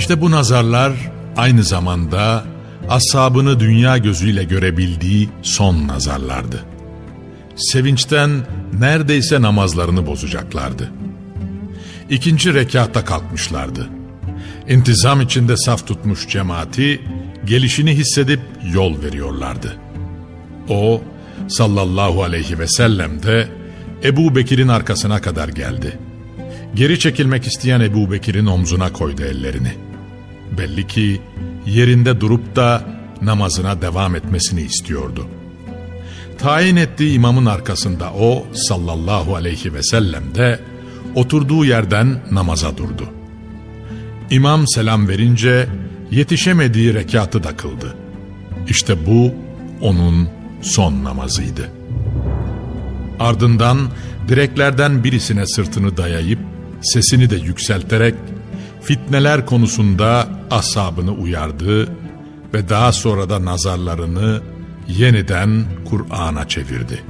İşte bu nazarlar aynı zamanda ashabını dünya gözüyle görebildiği son nazarlardı. Sevinçten neredeyse namazlarını bozacaklardı. İkinci rekatta kalkmışlardı. İntizam içinde saf tutmuş cemaati gelişini hissedip yol veriyorlardı. O sallallahu aleyhi ve sellem de Ebu Bekir'in arkasına kadar geldi. Geri çekilmek isteyen Ebu Bekir'in omzuna koydu ellerini. Belli ki yerinde durup da namazına devam etmesini istiyordu. Tayin ettiği imamın arkasında o sallallahu aleyhi ve sellem de oturduğu yerden namaza durdu. İmam selam verince yetişemediği rekatı da kıldı. İşte bu onun son namazıydı. Ardından direklerden birisine sırtını dayayıp sesini de yükselterek fitneler konusunda asabını uyardı ve daha sonra da nazarlarını yeniden Kur'an'a çevirdi.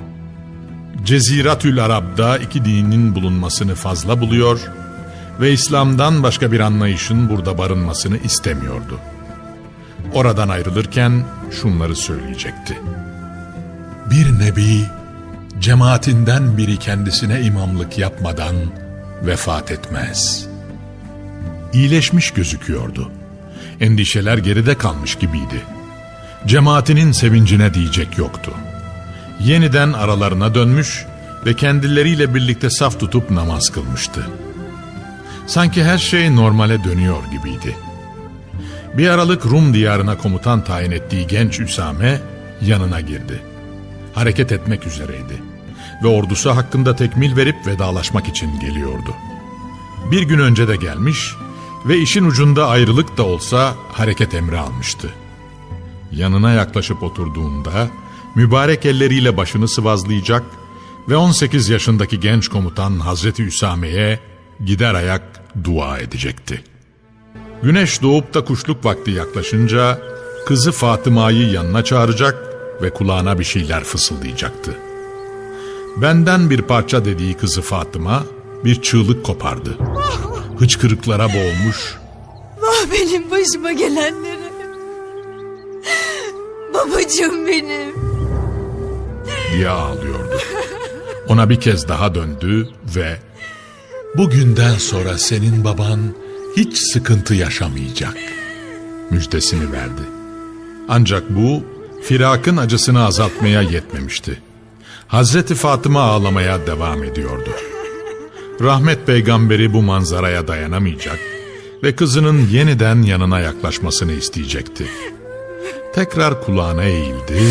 Ceziratül Arab'da iki dinin bulunmasını fazla buluyor ve İslam'dan başka bir anlayışın burada barınmasını istemiyordu. Oradan ayrılırken şunları söyleyecekti. Bir nebi cemaatinden biri kendisine imamlık yapmadan vefat etmez. İyileşmiş gözüküyordu. Endişeler geride kalmış gibiydi. Cemaatinin sevincine diyecek yoktu. Yeniden aralarına dönmüş ve kendileriyle birlikte saf tutup namaz kılmıştı. Sanki her şey normale dönüyor gibiydi. Bir aralık Rum diyarına komutan tayin ettiği genç Üsame yanına girdi. Hareket etmek üzereydi ve ordusu hakkında tekmil verip vedalaşmak için geliyordu. Bir gün önce de gelmiş ve işin ucunda ayrılık da olsa hareket emri almıştı. Yanına yaklaşıp oturduğunda mübarek elleriyle başını sıvazlayacak ve 18 yaşındaki genç komutan Hazreti Üsame'ye gider ayak dua edecekti. Güneş doğup da kuşluk vakti yaklaşınca kızı Fatıma'yı yanına çağıracak ve kulağına bir şeyler fısıldayacaktı. Benden bir parça dediği kızı Fatıma bir çığlık kopardı. Hıçkırıklara boğulmuş, Vah benim başıma gelenlere. Babacığım benim. diye ağlıyordu. Ona bir kez daha döndü ve bugünden sonra senin baban hiç sıkıntı yaşamayacak müjdesini verdi. Ancak bu firakın acısını azaltmaya yetmemişti. Hazreti Fatıma ağlamaya devam ediyordu. Rahmet peygamberi bu manzaraya dayanamayacak ve kızının yeniden yanına yaklaşmasını isteyecekti. Tekrar kulağına eğildi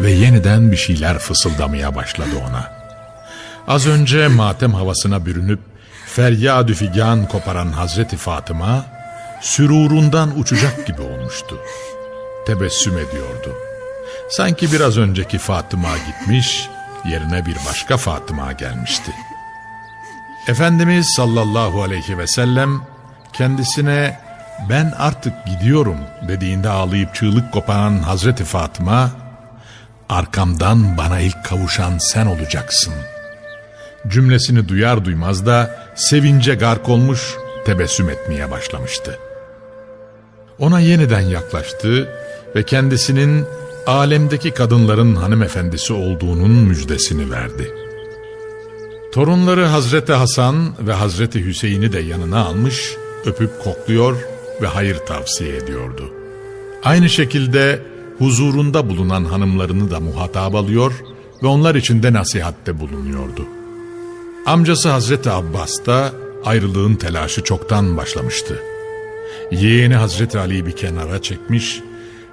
ve yeniden bir şeyler fısıldamaya başladı ona. Az önce matem havasına bürünüp feryadü figan koparan Hazreti Fatıma sürurundan uçacak gibi olmuştu. Tebessüm ediyordu. Sanki biraz önceki Fatıma gitmiş, yerine bir başka Fatıma gelmişti. Efendimiz sallallahu aleyhi ve sellem kendisine ben artık gidiyorum dediğinde ağlayıp çığlık koparan Hazreti Fatıma arkamdan bana ilk kavuşan sen olacaksın. Cümlesini duyar duymaz da sevince gark olmuş tebessüm etmeye başlamıştı. Ona yeniden yaklaştı ve kendisinin alemdeki kadınların hanımefendisi olduğunun müjdesini verdi. Torunları Hazreti Hasan ve Hazreti Hüseyin'i de yanına almış, öpüp kokluyor ve hayır tavsiye ediyordu. Aynı şekilde huzurunda bulunan hanımlarını da muhatap alıyor ve onlar için de nasihatte bulunuyordu. Amcası Hazreti Abbas da ayrılığın telaşı çoktan başlamıştı. Yeğeni Hazreti Ali'yi bir kenara çekmiş,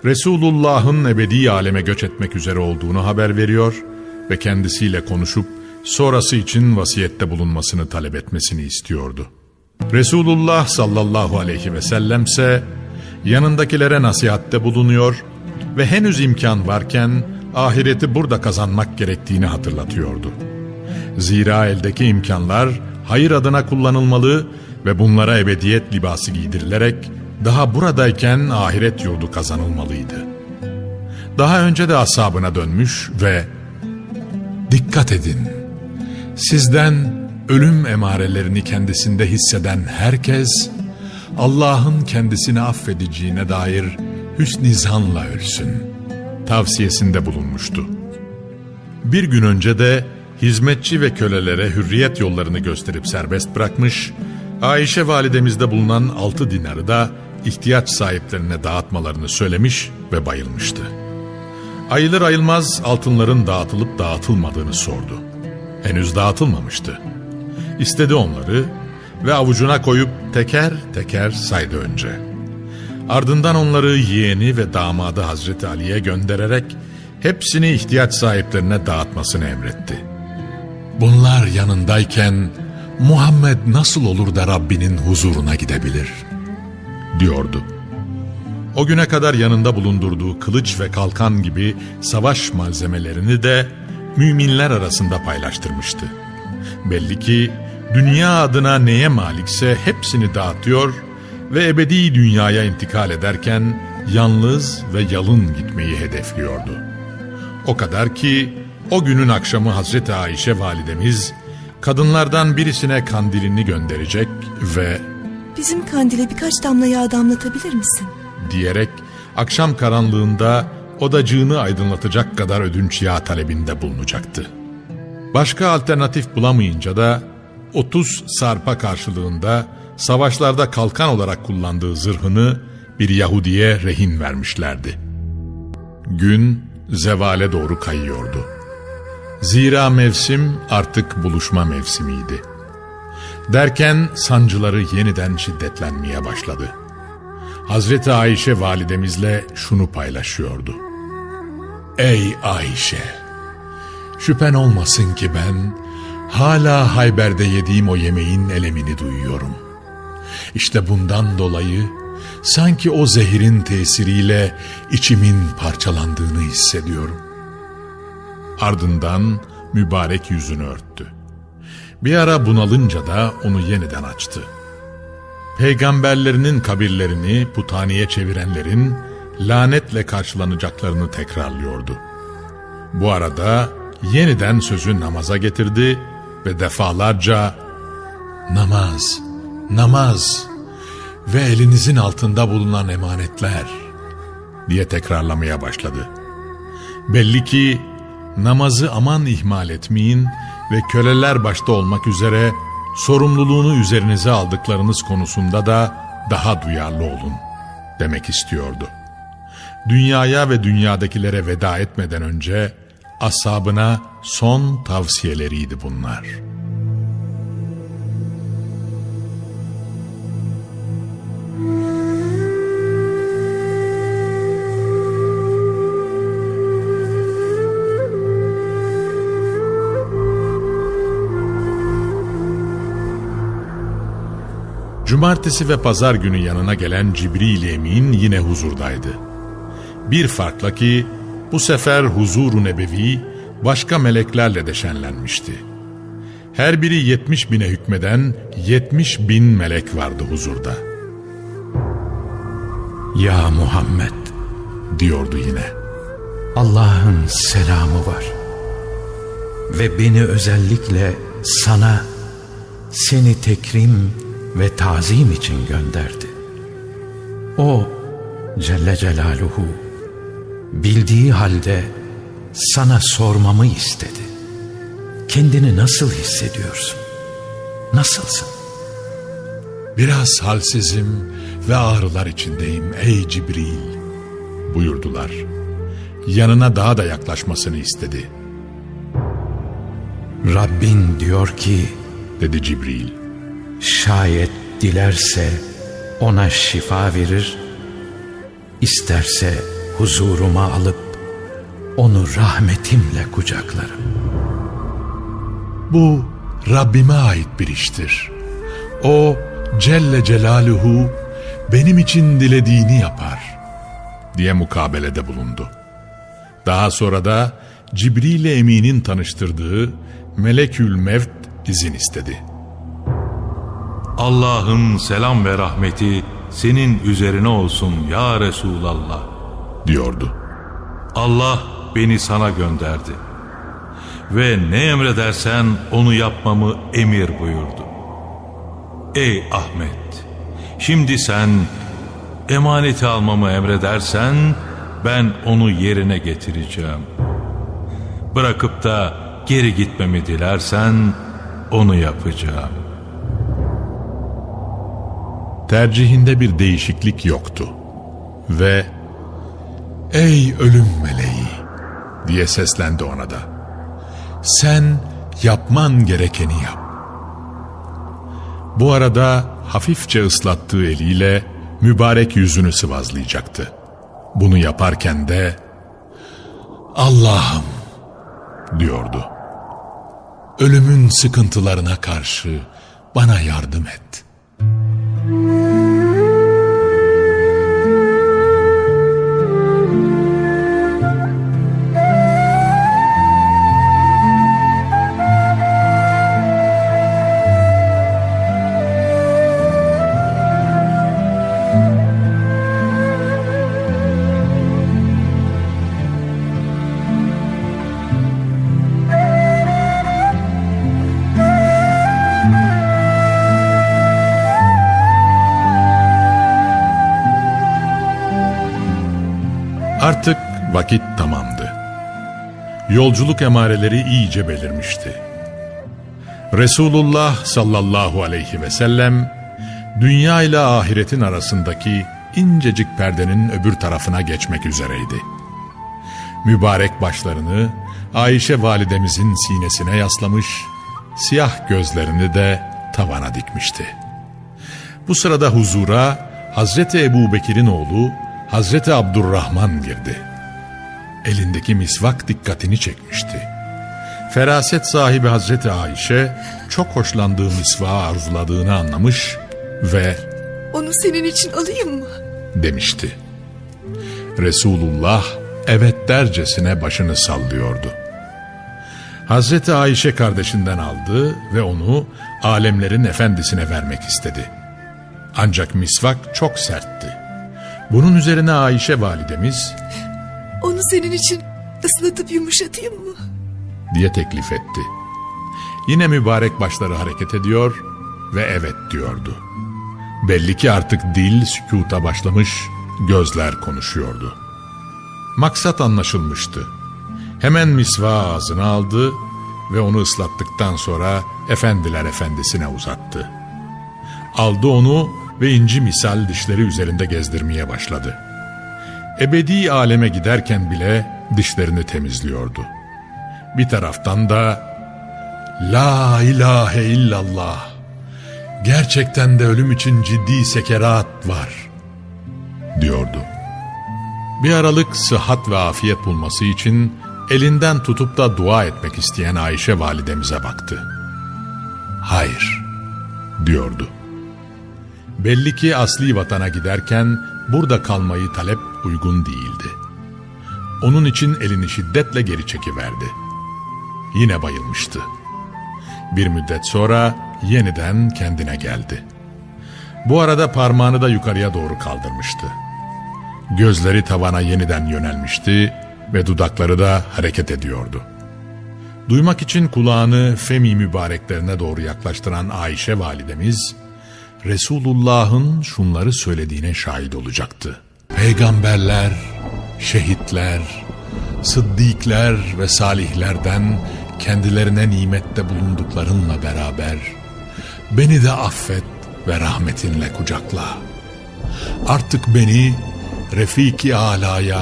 Resulullah'ın ebedi aleme göç etmek üzere olduğunu haber veriyor ve kendisiyle konuşup sonrası için vasiyette bulunmasını talep etmesini istiyordu. Resulullah sallallahu aleyhi ve sellemse yanındakilere nasihatte bulunuyor ve henüz imkan varken ahireti burada kazanmak gerektiğini hatırlatıyordu. Zira eldeki imkanlar hayır adına kullanılmalı ve bunlara ebediyet libası giydirilerek daha buradayken ahiret yurdu kazanılmalıydı. Daha önce de ashabına dönmüş ve dikkat edin sizden ölüm emarelerini kendisinde hisseden herkes Allah'ın kendisini affedeceğine dair hüsn zanla ölsün tavsiyesinde bulunmuştu. Bir gün önce de hizmetçi ve kölelere hürriyet yollarını gösterip serbest bırakmış, Ayşe validemizde bulunan altı dinarı da ihtiyaç sahiplerine dağıtmalarını söylemiş ve bayılmıştı. Ayılır ayılmaz altınların dağıtılıp dağıtılmadığını sordu. Henüz dağıtılmamıştı. İstedi onları ve avucuna koyup teker teker saydı önce. Ardından onları yeğeni ve damadı Hazreti Ali'ye göndererek hepsini ihtiyaç sahiplerine dağıtmasını emretti. Bunlar yanındayken Muhammed nasıl olur da Rabbinin huzuruna gidebilir? diyordu. O güne kadar yanında bulundurduğu kılıç ve kalkan gibi savaş malzemelerini de müminler arasında paylaştırmıştı. Belli ki dünya adına neye malikse hepsini dağıtıyor ve ebedi dünyaya intikal ederken yalnız ve yalın gitmeyi hedefliyordu. O kadar ki o günün akşamı Hazreti Ayşe validemiz kadınlardan birisine kandilini gönderecek ve Bizim kandile birkaç damla yağ damlatabilir misin? diyerek akşam karanlığında odacığını aydınlatacak kadar ödünç yağ talebinde bulunacaktı. Başka alternatif bulamayınca da 30 sarpa karşılığında savaşlarda kalkan olarak kullandığı zırhını bir Yahudiye rehin vermişlerdi. Gün zevale doğru kayıyordu. Zira mevsim artık buluşma mevsimiydi. Derken sancıları yeniden şiddetlenmeye başladı. Hazreti Ayşe validemizle şunu paylaşıyordu. Ey Ayşe! Şüphen olmasın ki ben hala Hayber'de yediğim o yemeğin elemini duyuyorum. İşte bundan dolayı sanki o zehirin tesiriyle içimin parçalandığını hissediyorum. Ardından mübarek yüzünü örttü. Bir ara bunalınca da onu yeniden açtı. Peygamberlerinin kabirlerini putaniye çevirenlerin lanetle karşılanacaklarını tekrarlıyordu. Bu arada yeniden sözü namaza getirdi ve defalarca namaz, namaz ve elinizin altında bulunan emanetler diye tekrarlamaya başladı. Belli ki namazı aman ihmal etmeyin ve köleler başta olmak üzere sorumluluğunu üzerinize aldıklarınız konusunda da daha duyarlı olun demek istiyordu. Dünyaya ve dünyadakilere veda etmeden önce ashabına son tavsiyeleriydi bunlar. Cumartesi ve pazar günü yanına gelen Cibril Emin yine huzurdaydı. Bir farkla ki bu sefer huzuru nebevi başka meleklerle de şenlenmişti. Her biri yetmiş bine hükmeden yetmiş bin melek vardı huzurda. Ya Muhammed, Diyordu yine. Allah'ın selamı var. Ve beni özellikle sana, seni tekrim ve tazim için gönderdi. O Celle Celaluhu bildiği halde sana sormamı istedi. Kendini nasıl hissediyorsun? Nasılsın? Biraz halsizim ve ağrılar içindeyim ey Cibril buyurdular. Yanına daha da yaklaşmasını istedi. Rabbin diyor ki, Dedi Cibril. Şayet dilerse ona şifa verir, isterse huzuruma alıp onu rahmetimle kucaklarım. Bu Rabbime ait bir iştir. O Celle Celaluhu benim için dilediğini yapar diye mukabelede bulundu. Daha sonra da Cibril Emin'in tanıştırdığı Melekül Mevt izin istedi. Allah'ın selam ve rahmeti senin üzerine olsun ya Resulallah. Diyordu. Allah beni sana gönderdi. Ve ne emredersen onu yapmamı emir buyurdu. Ey Ahmet! Şimdi sen emaneti almamı emredersen ben onu yerine getireceğim. Bırakıp da geri gitmemi dilersen onu yapacağım. Tercihinde bir değişiklik yoktu. Ve ''Ey ölüm meleği'' diye seslendi ona da. ''Sen yapman gerekeni yap.'' Bu arada hafifçe ıslattığı eliyle mübarek yüzünü sıvazlayacaktı. Bunu yaparken de ''Allah'ım'' diyordu. ''Ölümün sıkıntılarına karşı bana yardım et.'' Artık vakit tamamdı. Yolculuk emareleri iyice belirmişti. Resulullah sallallahu aleyhi ve sellem dünya ile ahiretin arasındaki incecik perdenin öbür tarafına geçmek üzereydi. Mübarek başlarını Ayşe validemizin sinesine yaslamış, siyah gözlerini de tavana dikmişti. Bu sırada huzura Hazreti Ebu Bekir'in oğlu Hazreti Abdurrahman girdi. Elindeki misvak dikkatini çekmişti. Feraset sahibi Hazreti Ayşe çok hoşlandığı misvağı arzuladığını anlamış ve Onu senin için alayım mı? demişti. Resulullah evet dercesine başını sallıyordu. Hazreti Ayşe kardeşinden aldı ve onu alemlerin efendisine vermek istedi. Ancak misvak çok sertti. Bunun üzerine Ayşe validemiz Onu senin için ıslatıp yumuşatayım mı? diye teklif etti. Yine mübarek başları hareket ediyor ve evet diyordu. Belli ki artık dil sükuta başlamış, gözler konuşuyordu. Maksat anlaşılmıştı. Hemen misva ağzına aldı ve onu ıslattıktan sonra efendiler efendisine uzattı. Aldı onu ve inci misal dişleri üzerinde gezdirmeye başladı. Ebedi aleme giderken bile dişlerini temizliyordu. Bir taraftan da La ilahe illallah Gerçekten de ölüm için ciddi sekerat var diyordu. Bir aralık sıhhat ve afiyet bulması için elinden tutup da dua etmek isteyen Ayşe validemize baktı. Hayır diyordu. Belli ki asli vatana giderken burada kalmayı talep uygun değildi. Onun için elini şiddetle geri çekiverdi. Yine bayılmıştı. Bir müddet sonra yeniden kendine geldi. Bu arada parmağını da yukarıya doğru kaldırmıştı. Gözleri tavana yeniden yönelmişti ve dudakları da hareket ediyordu. Duymak için kulağını femi mübareklerine doğru yaklaştıran Ayşe validemiz, Resulullah'ın şunları söylediğine şahit olacaktı. Peygamberler, şehitler, sıddikler ve salihlerden kendilerine nimette bulunduklarınla beraber beni de affet ve rahmetinle kucakla. Artık beni Refiki Ala'ya,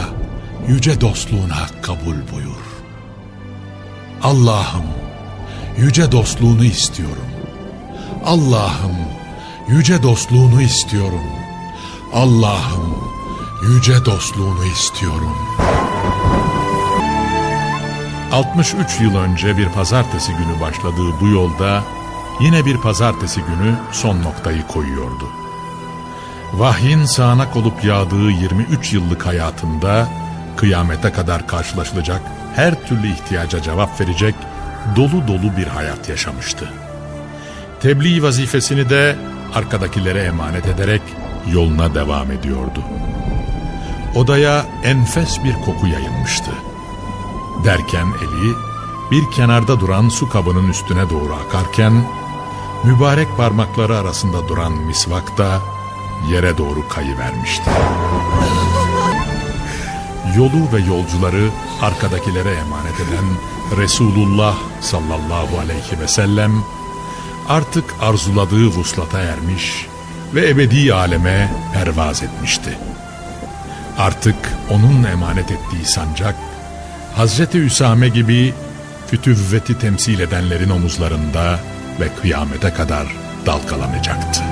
yüce dostluğuna kabul buyur. Allah'ım, yüce dostluğunu istiyorum. Allah'ım, yüce dostluğunu istiyorum. Allah'ım, yüce dostluğunu istiyorum. 63 yıl önce bir pazartesi günü başladığı bu yolda yine bir pazartesi günü son noktayı koyuyordu. Vahyin sağanak olup yağdığı 23 yıllık hayatında kıyamete kadar karşılaşılacak her türlü ihtiyaca cevap verecek dolu dolu bir hayat yaşamıştı. Tebliğ vazifesini de arkadakilere emanet ederek yoluna devam ediyordu. Odaya enfes bir koku yayılmıştı. Derken eli bir kenarda duran su kabının üstüne doğru akarken mübarek parmakları arasında duran misvak da yere doğru kayıvermişti. Yolu ve yolcuları arkadakilere emanet eden Resulullah sallallahu aleyhi ve sellem artık arzuladığı vuslata ermiş ve ebedi aleme pervaz etmişti. Artık onun emanet ettiği sancak Hazreti Üsame gibi fütüvveti temsil edenlerin omuzlarında ve kıyamete kadar dalgalanacaktı.